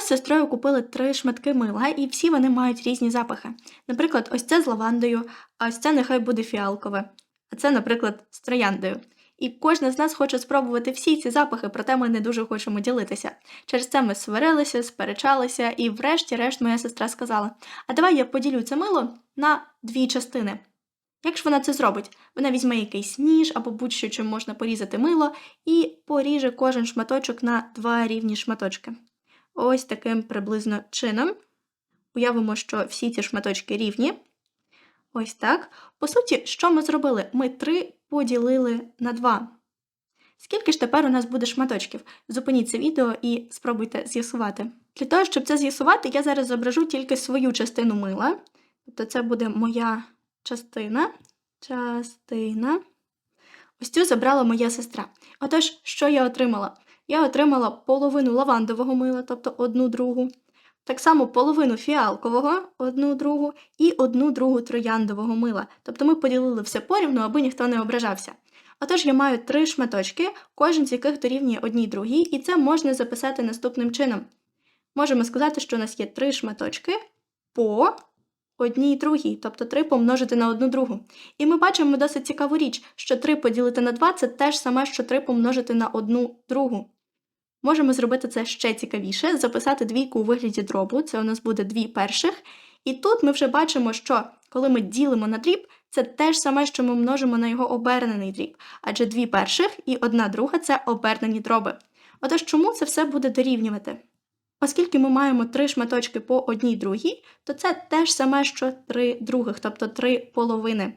З сестрою купили три шматки мила, і всі вони мають різні запахи. Наприклад, ось це з лавандою, а ось це нехай буде фіалкове, а це, наприклад, з трояндою. І кожна з нас хоче спробувати всі ці запахи, проте ми не дуже хочемо ділитися. Через це ми сварилися, сперечалися, і врешті-решт моя сестра сказала: А давай я поділю це мило на дві частини. Як ж вона це зробить? Вона візьме якийсь ніж або будь-що, чим можна порізати мило, і поріже кожен шматочок на два рівні шматочки. Ось таким приблизно чином. Уявимо, що всі ці шматочки рівні. Ось так. По суті, що ми зробили? Ми три поділили на два. Скільки ж тепер у нас буде шматочків? Зупиніть це відео і спробуйте з'ясувати. Для того, щоб це з'ясувати, я зараз зображу тільки свою частину мила. Тобто це буде моя частина. Частина. Ось цю забрала моя сестра. Отож, що я отримала? Я отримала половину лавандового мила, тобто одну другу. Так само половину фіалкового, одну другу, і одну другу трояндового мила. Тобто ми поділили все порівну, аби ніхто не ображався. Отож, я маю три шматочки, кожен з яких дорівнює одній другій, і це можна записати наступним чином. Можемо сказати, що у нас є три шматочки по одній другій, тобто 3 помножити на одну другу. І ми бачимо досить цікаву річ, що 3 поділити на 2 це те ж саме, що 3 помножити на одну другу. Можемо зробити це ще цікавіше, записати двійку у вигляді дробу, це у нас буде дві перших. І тут ми вже бачимо, що коли ми ділимо на дріб, це те ж саме, що ми множимо на його обернений дріб, адже дві перших і одна друга це обернені дроби. Отож, чому це все буде дорівнювати? Оскільки ми маємо три шматочки по одній другій, то це те ж саме, що три других, тобто три половини.